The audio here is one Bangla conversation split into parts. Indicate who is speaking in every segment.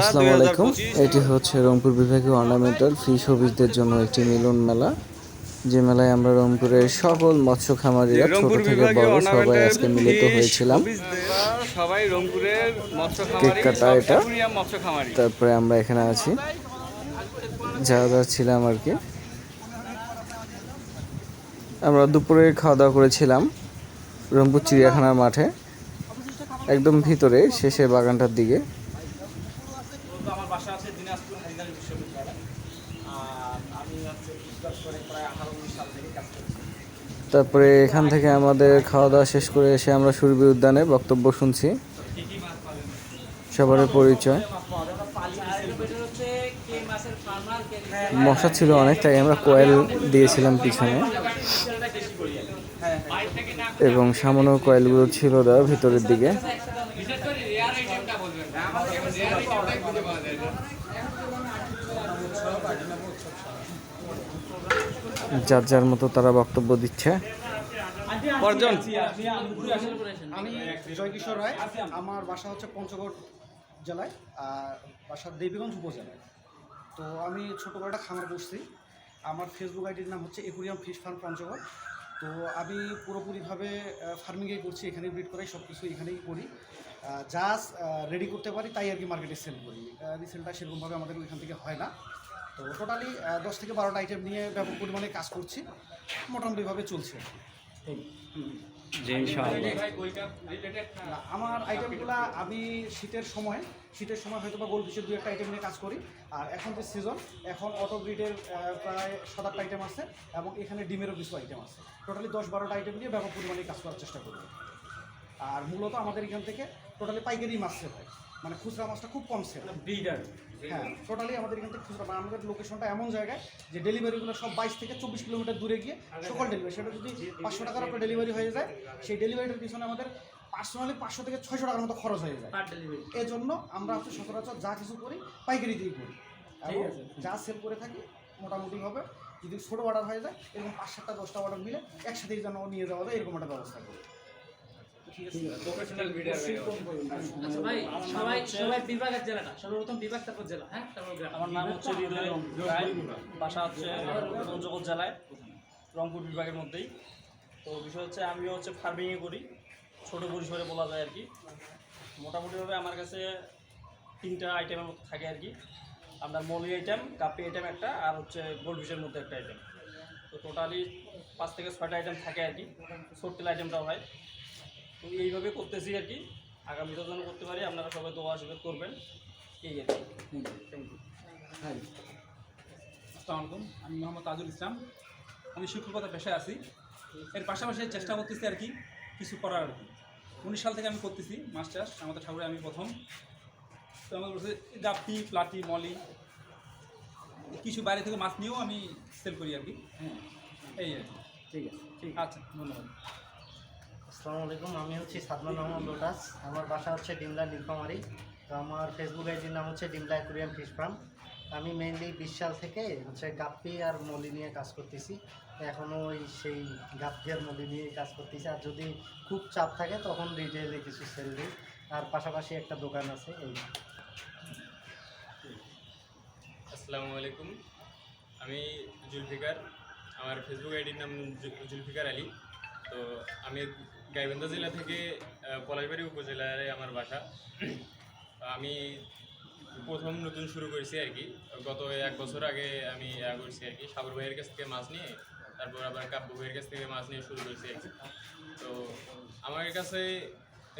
Speaker 1: আসসালামু আলাইকুম। এটি হচ্ছে রংপুর বিভাগীয় অর্নামেন্টাল ফিশ হবিসদের জন্য একটি মিলন মেলা যে মেলায় আমরা রংপুরের সকল মৎস্য খামারিরা ছোট থেকে বড় সবাই আজকে মিলিত হয়েছিলাম।
Speaker 2: সবাই রংপুরের মৎস্য
Speaker 1: কেক কাটা এটা। তারপরে আমরা এখানে আছি। যারা যারা ছিলাম আর কি। আমরা দুপুরে খাওয়া দাওয়া করেছিলাম রংপুর চিড়িয়াখানার মাঠে। একদম ভিতরে শেষে বাগানটার দিকে।
Speaker 3: বাসা আছে দিনাজপুর হাজিদারি বিশ্ববিদ্যালয়। আর আমি হচ্ছে ইস্টার করে প্রায় আঠারো উনিশ সাল থেকে কাজ করছি।
Speaker 1: তারপরে এখান থেকে আমাদের খাওয়া দাওয়া শেষ করে এসে আমরা সুরভি উদ্যানে বক্তব্য শুনছি। সবার পরিচয়। মশা ছিল অনেক তাই আমরা কয়েল দিয়েছিলাম পিছনে। এবং সামান্য কয়েলগুলো ছিল দেওয়া ভিতরের দিকে। যার যার মতো তারা বক্তব্য দিচ্ছে।
Speaker 4: আমি জয়কিশোর রায়। আমার বাসা হচ্ছে পঞ্চগড় জেলায় আর বাসা দেবীগঞ্জ উপজেলায়। তো আমি ছোটো করে একটা খামার বসছি। আমার ফেসবুক আইডির নাম হচ্ছে একুরিয়াম ফিশ ফার্ম পঞ্চগড়। তো আমি পুরোপুরিভাবে ফার্মিংয়েই করছি এখানেই ব্রিড করাই সব কিছু এখানেই করি। জাস্ট রেডি করতে পারি তাই আর কি মার্কেটে সেল করি। রিসেলটা সেরকমভাবে আমাদের ওইখান থেকে হয় না। তো টোটালি দশ থেকে বারোটা আইটেম নিয়ে ব্যাপক পরিমাণে কাজ করছি। মোটামুটিভাবে চলছে। আমার আইটেমগুলো আমি শীতের সময় শীতের সময় হয়তো বা গোল দু একটা আইটেম নিয়ে কাজ করি। আর এখন যে সিজন এখন অটো ব্রিডের প্রায় সাত আটটা আইটেম আছে এবং এখানে ডিমেরও কিছু আইটেম আছে। টোটালি দশ বারোটা আইটেম নিয়ে ব্যাপক পরিমাণে কাজ করার চেষ্টা করি। আর মূলত আমাদের এখান থেকে টোটালি পাইকারি মাছ সেল হয়। মানে খুচরা মাছটা খুব কম সেল
Speaker 3: ব্রিডার
Speaker 4: হ্যাঁ টোটালি আমাদের এখান থেকে খুচরা মানে আমাদের লোকেশনটা এমন জায়গায় যে ডেলিভারিগুলো সব বাইশ থেকে চব্বিশ কিলোমিটার দূরে গিয়ে সকল ডেলিভারি সেটা যদি পাঁচশো টাকার উপরে ডেলিভারি হয়ে যায় সেই ডেলিভারিটার পিছনে আমাদের পার্সোনালি পাঁচশো থেকে ছয়শো টাকার মতো খরচ হয়ে যায়। এজন্য আমরা হচ্ছে সচরাচর যা কিছু করি পাইকারি দিয়েই করি। এবং
Speaker 3: আছে।
Speaker 4: যা সেল করে থাকি মোটামুটিভাবে যদি ছোটো অর্ডার হয়ে যায় এরকম পাঁচ সাতটা দশটা অর্ডার মিলে একসাথেই যেন নিয়ে যাওয়া যায় এরকম একটা ব্যবস্থা করি।
Speaker 3: সবাই সবাই বিভাগের জেলা না সর্বপ্রথম বিভাগ তারপর জেলা হ্যাঁ? তারপর
Speaker 5: আমার নাম হচ্ছে হৃদয় বাসা হচ্ছে পঞ্চগড় জেলায় রংপুর বিভাগের মধ্যেই। তো বিষয় হচ্ছে আমিও হচ্ছে ফার্মিংয়ে করি ছোটো পরিসরে বলা যায় আর কি। মোটামুটিভাবে আমার কাছে তিনটা আইটেমের মতো থাকে আর কি। আপনার মলি আইটেম কাপি আইটেম একটা আর হচ্ছে গোল্ড ফিশের মধ্যে একটা আইটেম তো টোটালি পাঁচ থেকে ছয়টা আইটেম থাকে আর কি। সর্টিল আইটেমটাও হয়। তো এইভাবে করতেছি আর কি। আগামীতে যেন করতে পারি আপনারা সবাই দোয়া আশীর্বাদ করবেন। এই আর কি। থ্যাংক ইউ
Speaker 6: আসসালামু আলাইকুম আমি মোহাম্মদ তাজুল ইসলাম। আমি শিক্ষকতা পেশায় আছি। এর পাশাপাশি চেষ্টা করতেছি আর কি কিছু করার আর কি। উনিশ সাল থেকে আমি করতেছি মাছ চাষ আমাদের ঠাকুরে আমি প্রথম। তো আমার বলছে গাপ্পি প্লাটি মলি কিছু বাইরে থেকে মাছ নিয়েও আমি সেল করি আর কি। হ্যাঁ। এই আর কি।
Speaker 4: ঠিক আছে। ঠিক
Speaker 6: আচ্ছা ধন্যবাদ।
Speaker 7: আসসালামু আলাইকুম, আমি হচ্ছি সাদমান মোহাম্মদ লোটাস। আমার বাসা হচ্ছে ডিমলা, নীলফামারি। তো আমার ফেসবুক আইডির নাম হচ্ছে ডিমলা অ্যাকুরিয়াম ফিশ ফার্ম। আমি মেইনলি বিশ সাল থেকে হচ্ছে গাপ্পি আর মলি নিয়ে কাজ করতেছি। এখনও ওই সেই গাপ্পি আর মলি নিয়ে কাজ করতেছি। আর যদি খুব চাপ থাকে, তখন রিটেলে কিছু সেল দিই। আর পাশাপাশি একটা দোকান আছে, এই।
Speaker 8: আসসালামু আলাইকুম। আমি জুলফিকার। আমার ফেসবুক আইডির নাম জুলফিকার আলী। তো আমি গাইবান্ধা জেলা থেকে পলাশবাড়ি উপজেলায় আমার বাসা। আমি প্রথম নতুন শুরু করেছি আর কি। গত এক বছর আগে আমি ইয়া করছি আর কি, সাগর ভাইয়ের কাছ থেকে মাছ নিয়ে, তারপর আবার কাব্য ভাইয়ের কাছ থেকে মাছ নিয়ে শুরু করেছি আর কি। তো আমার কাছে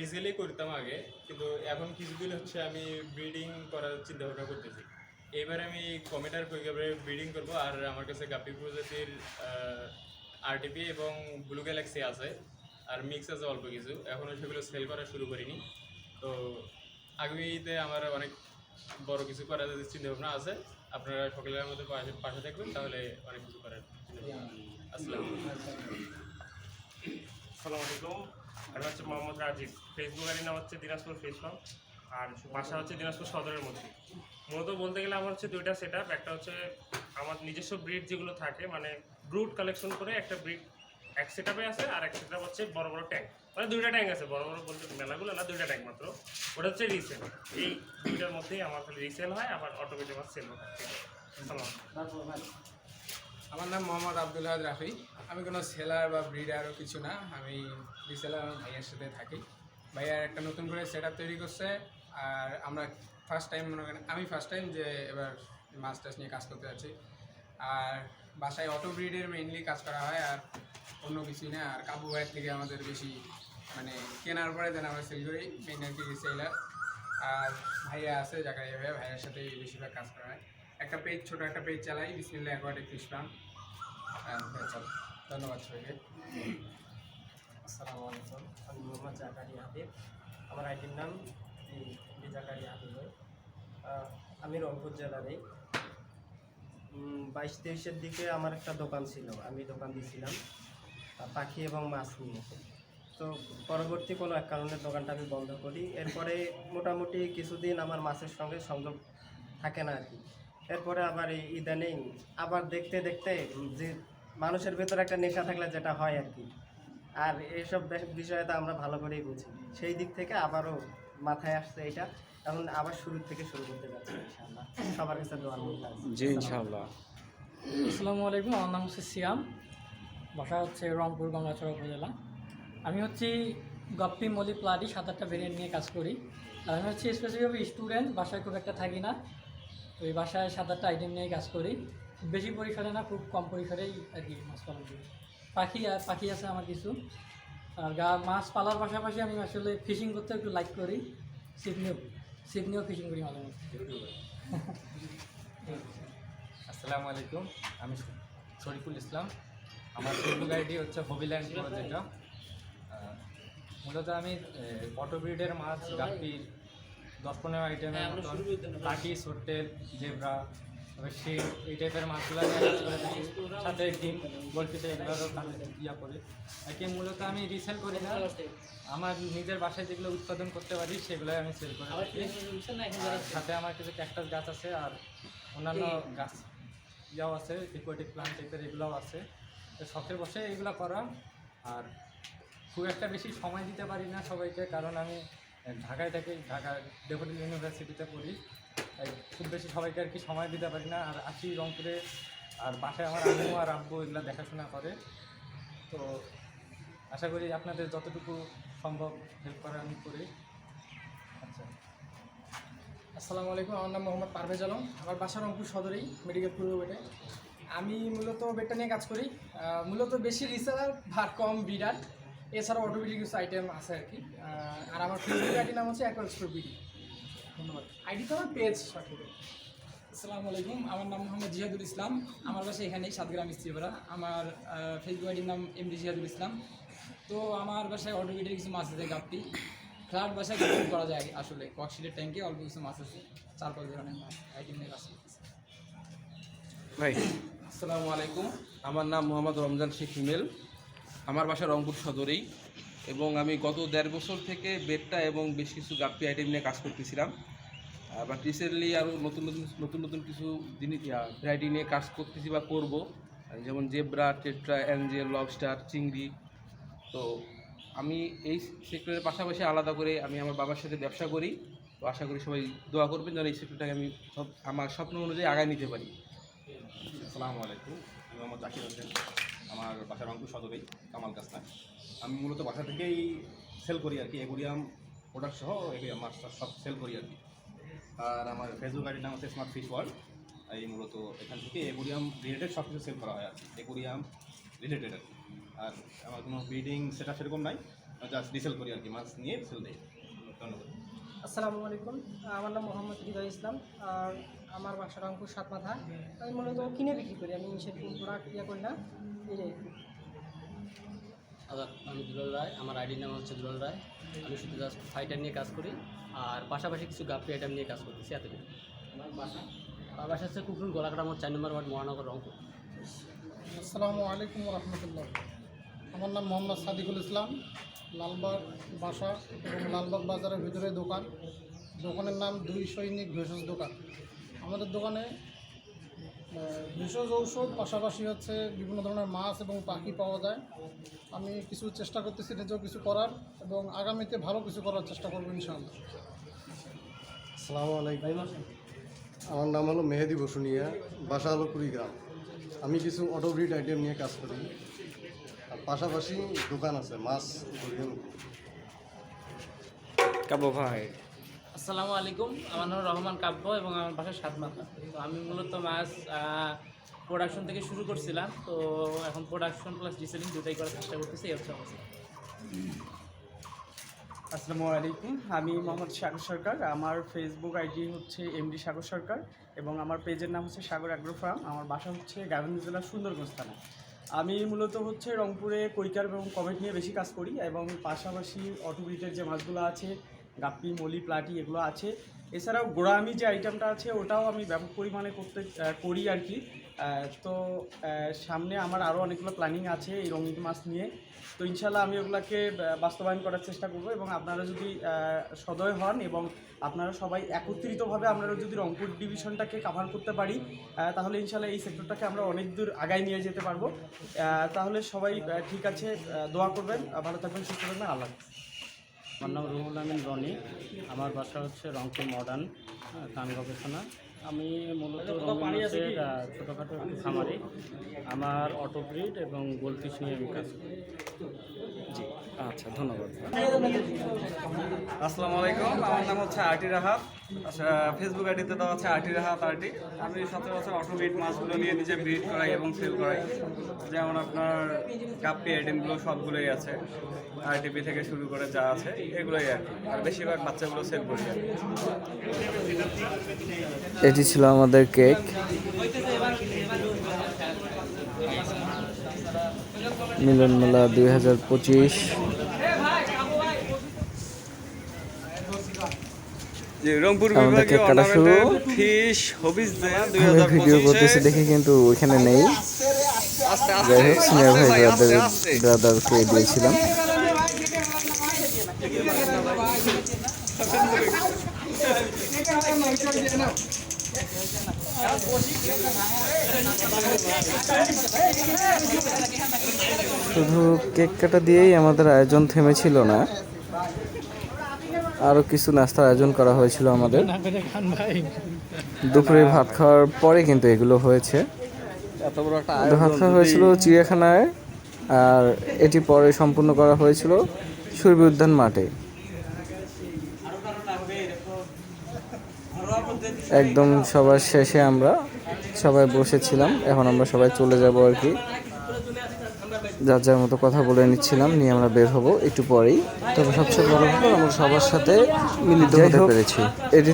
Speaker 8: রিসেলই করতাম আগে, কিন্তু এখন কিছুদিন হচ্ছে আমি ব্রিডিং করার চিন্তা ভাবনা করতেছি। এবার আমি কমেটার কৈকাবে ব্রিডিং করব, আর আমার কাছে গাপি প্রজাতির আরটিপি এবং ব্লু গ্যালাক্সি আছে। আর মিক্স আছে অল্প কিছু। এখনও সেগুলো সেল করা শুরু করিনি। তো আগামীতে আমার অনেক বড় কিছু করার চিন্তা ভাবনা আছে, আপনারা সকলের মধ্যে পাশে পাশে থাকবেন, তাহলে অনেক কিছু করার আছে। আসসালামু আলাইকুম।
Speaker 9: আসসালামু আমি হচ্ছে মোহাম্মদ রাজীব ফেসবুক আইডি নাম হচ্ছে দিনাজপুর ফেস আর বাসা হচ্ছে দিনাজপুর সদরের মধ্যে। মূলত বলতে গেলে আমার হচ্ছে দুইটা সেট একটা হচ্ছে আমার নিজস্ব ব্রিড যেগুলো থাকে মানে ব্রুড কালেকশন করে একটা ব্রিড এক সেটআপে আছে আর এক সেটআপ হচ্ছে বড় বড় ট্যাঙ্ক মানে দুইটা ট্যাঙ্ক আছে, বড় বড় বলতে মেলাগুলো না, দুইটা ট্যাঙ্ক মাত্র। ওটা হচ্ছে রিসেল এই দুইটার মধ্যেই আমার খালি রিসেল হয়, আবার অটোমেটিক আমার সেল হয়।
Speaker 10: আমার নাম মোহাম্মদ আব্দুল হাদ রাফি। আমি কোনো সেলার বা ব্রিডারও কিছু না। আমি রিসেলার ভাইয়ের সাথে থাকি। ভাইয়ার একটা নতুন করে সেট তৈরি করছে, আর আমরা ফার্স্ট টাইম মনে করেন, আমি ফার্স্ট টাইম যে এবার মাছ টাছ নিয়ে কাজ করতে যাচ্ছি। আর বাসায় অটো ব্রিডের মেইনলি কাজ করা হয় আর অন্য কিছুই না। আর কাবু ভাইয়ের থেকে আমাদের বেশি মানে কেনার পরে দেন আমরা সেল করি মেইন আর কি রিসেলার আর ভাইয়া আছে, জাকারিয়া ভাইয়া, ভাইয়ের সাথে বেশিরভাগ কাজ করা হয়। একটা পেজ ছোট একটা পেজ চালাই বিসমিল্লা অ্যাকোয়াটিক ফিশ ফার্ম ধন্যবাদ সবাইকে।
Speaker 5: আসসালামু আলাইকুম। আমি মোহাম্মদ জাকারি হাবিব। আমার আইডির নাম এই জাকারি হাবিব। আমি রংপুর জেলারই বাইশ তেইশের দিকে আমার একটা দোকান ছিল, আমি দোকান দিয়েছিলাম পাখি এবং মাছ নিয়ে। তো পরবর্তী কোনো এক কারণে দোকানটা আমি বন্ধ করি। এরপরে মোটামুটি কিছুদিন আমার মাছের সঙ্গে সংযোগ থাকে না আর কি। এরপরে আবার এই ইদানিং আবার দেখতে দেখতে যে মানুষের ভেতরে একটা নেশা থাকলে যেটা হয় আর কি। আর এইসব বিষয়ে তো আমরা ভালো করেই বুঝি। সেই দিক থেকে আবারও মাথায় আসছে এটা। এখন আবার শুরু থেকে শুরু করতে যাচ্ছি ইনশাআল্লাহ। সবার কাছে দোয়ার মধ্যে
Speaker 2: জি ইনশাআল্লাহ।
Speaker 11: আসসালামু আলাইকুম আমার নাম হচ্ছে সিয়াম। বাসা হচ্ছে রংপুর গঙ্গাচড়া উপজেলা। আমি হচ্ছি গপ্পি মলি প্লাডি সাত আটটা ভেরিয়েন্ট নিয়ে কাজ করি। আর আমি হচ্ছে স্পেসিফিকভাবে স্টুডেন্ট বাসায় খুব একটা থাকি না। তো এই বাসায় সাত আটটা আইটেম নিয়ে কাজ করি। খুব বেশি পরিসরে না খুব কম পরিসরেই আর কি মাছ পালন করি। পাখি আর পাখি আছে আমার কিছু। আর গা মাছ পালার পাশাপাশি আমি আসলে ফিশিং করতে একটু লাইক করি। নিয়েও ছিপ নিয়েও ফিশিং করি মাঝে
Speaker 10: আসসালামু আলাইকুম আমি শরীফুল ইসলাম। আমার ফেসবুক আইডি হচ্ছে হবিল্যান্ড যেটা মূলত আমি অটো ব্রিডের মাছ গাপির দশ পনেরো আইটেমের মতন কাটি সোট্টেল জেব্রা তারপরে শিম এই টাইপের মাছগুলো সাথে ডিম এগুলোরও কাজ ইয়া করে। আর কি মূলত আমি রিসেল করি না। আমার নিজের বাসায় যেগুলো উৎপাদন করতে পারি, সেগুলোই আমি সেল করে সাথে আমার কিছু ক্যাকটাস গাছ আছে আর অন্যান্য গাছ ইয়াও আছে ইকুয়েটিক প্লান্ট টাইপের এগুলোও আছে। তো শখের বসে এগুলো করা। আর খুব একটা বেশি সময় দিতে পারি না সবাইকে, কারণ আমি ঢাকায় থাকি ঢাকা ডেপুটি ইউনিভার্সিটিতে পড়ি। খুব বেশি সবাইকে আর কি সময় দিতে পারি না। আর আসি রংপুরে, আর বাসায় আমার আম্মু আর আব্বু এগুলো দেখাশোনা করে। তো আশা করি আপনাদের যতটুকু সম্ভব হেল্প করার আমি করি। আচ্ছা।
Speaker 11: আসসালামু আলাইকুম, আমার নাম মোহাম্মদ পারভেজ আলম। আমার বাসা রংপুর সদরেই, মেডিকেল পূর্ব বেটে। আমি মূলত বেটটা নিয়ে কাজ করি। মূলত বেশি রিসেলার ভার কম বিডার এছাড়াও অটোমেটিক কিছু আইটেম আছে আর কি। আর আমার ফেসবুক আইডির নাম হচ্ছে অ্যাকোয়াল স্টোর বিডি ধন্যবাদ। আইডি তো আমার পেজ সঠিক। আসসালামু আলাইকুম আমার নাম মোহাম্মদ জিহাদুল ইসলাম। আমার বাসা এখানেই সাতগ্রাম ইস্ত্রিপাড়া আমার ফেসবুক আইডির নাম এমডি জিহাদুল ইসলাম। তো আমার বাসায় অটোমেটিক কিছু মাছ আছে গাপ্পি। ফ্ল্যাট বাসায় কিছু করা যায় আসলে। কক্সিলের ট্যাঙ্কে অল্প কিছু মাছ আছে। চার পাঁচ ধরনের মাছ আইটেম নিয়ে কাজ করতেছে।
Speaker 2: ভাই।
Speaker 12: আসসালামু আলাইকুম। আমার নাম মোহাম্মদ রমজান শেখ হিমেল আমার বাসা রংপুর সদরেই এবং আমি গত দেড় বছর থেকে বেডটা এবং বেশ কিছু গাপ্পি আইটেম নিয়ে কাজ করতেছিলাম। বাট রিসেন্টলি আরও নতুন নতুন নতুন নতুন কিছু জিনিস ভ্যারাইটি নিয়ে কাজ করতেছি বা করব। যেমন জেব্রা, টেট্রা, অ্যাঞ্জেল, লবস্টার, চিংড়ি। তো আমি এই সেক্টরের পাশাপাশি আলাদা করে আমি আমার বাবার সাথে ব্যবসা করি। তো আশা করি সবাই দোয়া করবেন যেন এই সেক্টরটাকে আমি সব, আমার স্বপ্ন অনুযায়ী আগায় নিতে পারি।
Speaker 13: আসসালামু আলাইকুম। আমি মোহাম্মদ জাকির হোসেন, আমার বাসা রংপুর সদরেই, কামাল কাস্তায় আমি মূলত বাসা থেকেই সেল করি আর কি, এগুরিয়াম প্রোডাক্ট সহ, এগুরিয়াম মাছ সব সেল করি আর কি। আর আমার ফেসবুক আইডির নাম হচ্ছে স্মার্ট ফিশ ওয়ার্ল্ড এই মূলত এখান থেকে এগুরিয়াম রিলেটেড সব কিছু সেল করা হয় আর কি। এগুরিয়াম রিলেটেড আর কি। আর আমার কোনো ব্রিডিং সেটা সেরকম নাই। জাস্ট রিসেল করি আর কি, মাছ নিয়ে সেল দিই। ধন্যবাদ।
Speaker 11: আসসালামু আলাইকুম। আমার নাম মোহাম্মদ হৃদয় ইসলাম। আর আমার বাসা রংপুর সাত মাথা আমি মূলত কিনে বিক্রি করি। আমি সেরকম প্রোডাক্ট ইয়ে করি না। এই
Speaker 5: আমি দুলাল রায়, আমার আইডির নাম হচ্ছে দুলাল রায়। আমি শুধু জাস্ট ফাইটার নিয়ে কাজ করি, আর পাশাপাশি কিছু গাপ্পি আইটেম নিয়ে কাজ করতেছি এতটুকু। আমার বাসা আমার বাসা হচ্ছে কুকুর গোলাকাটা আমার চার নম্বর ওয়ার্ড, মহানগর রংপুর।
Speaker 11: আসসালামু আলাইকুম রহমতুল্লাহ। আমার নাম মোহাম্মদ সাদিকুল ইসলাম, লালবাগ বাসা এবং লালবাগ বাজারের ভিতরে দোকান। দোকানের নাম দুই সৈনিক ভেষজ দোকান। আমাদের দোকানে
Speaker 14: ভেষজ ঔষধ পাশাপাশি হচ্ছে বিভিন্ন ধরনের মাছ এবং পাখি পাওয়া যায়। আমি কিছু চেষ্টা করতেছি নিজেও কিছু করার এবং আগামীতে ভালো কিছু করার চেষ্টা করব ইনশাআল্লাহ।
Speaker 15: আসসালামু আলাইকুম। আমার নাম হলো মেহেদি বসুনিয়া বাসা হলো কুড়িগ্রাম। আমি কিছু অটো ব্রিড আইটেম নিয়ে কাজ করি। আর পাশাপাশি দোকান আছে মাছ
Speaker 1: ভাই
Speaker 16: আসসালামু আলাইকুম। আমার নাম রহমান কাব্য এবং আমার বাসা সাতমাথা তো আমি মূলত মাছ প্রোডাকশন থেকে শুরু করছিলাম। তো এখন প্রোডাকশন প্লাস রিসেলিং দুটাই করার চেষ্টা করতেছি, এই হচ্ছে অবস্থা।
Speaker 17: আসসালামু আলাইকুম। আমি মোহাম্মদ সাগর সরকার। আমার ফেসবুক আইডি হচ্ছে এমডি সাগর সরকার এবং আমার পেজের নাম হচ্ছে সাগর অ্যাগ্রো ফার্ম আমার বাসা হচ্ছে গাইবান্ধা জেলার সুন্দরগঞ্জ থানা। আমি মূলত হচ্ছে রংপুরে, কৈকার এবং কমেট নিয়ে বেশি কাজ করি এবং পাশাপাশি অটোবিটের যে মাছগুলো আছে গাপ্পি, মলি, প্লাটি এগুলো আছে। এছাড়াও গোড়ামি যে আইটেমটা আছে, ওটাও আমি ব্যাপক পরিমাণে করতে করি আর কি। তো সামনে আমার আরও অনেকগুলো প্ল্যানিং আছে এই রঙিন মাছ নিয়ে। তো ইনশাল্লাহ আমি ওগুলোকে বাস্তবায়ন করার চেষ্টা করব এবং আপনারা যদি সদয় হন এবং আপনারা সবাই একত্রিতভাবে আমরা যদি রংপুর ডিভিশনটাকে কাভার করতে পারি তাহলে ইনশাল্লাহ এই সেক্টরটাকে আমরা অনেক দূর আগায় নিয়ে যেতে পারব। তাহলে সবাই ঠিক আছে দোয়া করবেন ভালো থাকবেন, সুস্থ থাকবেন, আল্লাহ।
Speaker 16: আমার নাম রুহুল আমিন রনি। আমার বাসা হচ্ছে রংপুর মডার্ন কান গবেষণা। আমি মূলত রংপুরের ছোটোখাটো একটু খামারি। আমার অটো ব্রিড এবং গোলফিশ নিয়ে আমি কাজ করি।
Speaker 1: জি আচ্ছা ধন্যবাদ। আসসালামু আলাইকুম আমার নাম হচ্ছে আরটি রাহাত। আচ্ছা ফেসবুক আইডিতে তো হচ্ছে আরটি রাহাত আরটি। আমি সচরাচর অটোমেট মাছগুলো নিয়ে নিজে ব্রিড করাই এবং সেল করাই। যেমন আপনার কাপ্পি আইটেমগুলো সবগুলোই আছে। আরটিপি থেকে শুরু করে যা আছে এগুলোই আর আর বেশিরভাগ বাচ্চাগুলো সেল করি এটি ছিল আমাদের কেক মিলন মেলা দুই হাজার পঁচিশ। কাটা শুরু। ভিডিও করতেছি দেখে কিন্তু ওইখানে নেই। যাই হোক সিনিয়র ভাই ব্রাদার ব্রাদারকে দিয়েছিলাম। শুধু কেক কাটা দিয়েই আমাদের আয়োজন থেমেছিল না আরও কিছু নাস্তার আয়োজন করা হয়েছিল আমাদের। দুপুরে ভাত খাওয়ার পরে কিন্তু এগুলো হয়েছে। ভাত খাওয়া হয়েছিল চিড়িয়াখানায় আর এটি পরে সম্পূর্ণ করা হয়েছিল সুরভি উদ্যান মাঠে। একদম সবার শেষে আমরা সবাই বসেছিলাম এখন আমরা সবাই চলে যাব আর কি। যার যার মতো কথা বলে নিচ্ছিলাম নিয়ে আমরা বের হব একটু পরেই। তবে সবচেয়ে বড় আমরা সবার সাথে মিলিত হতে পেরেছি। এটি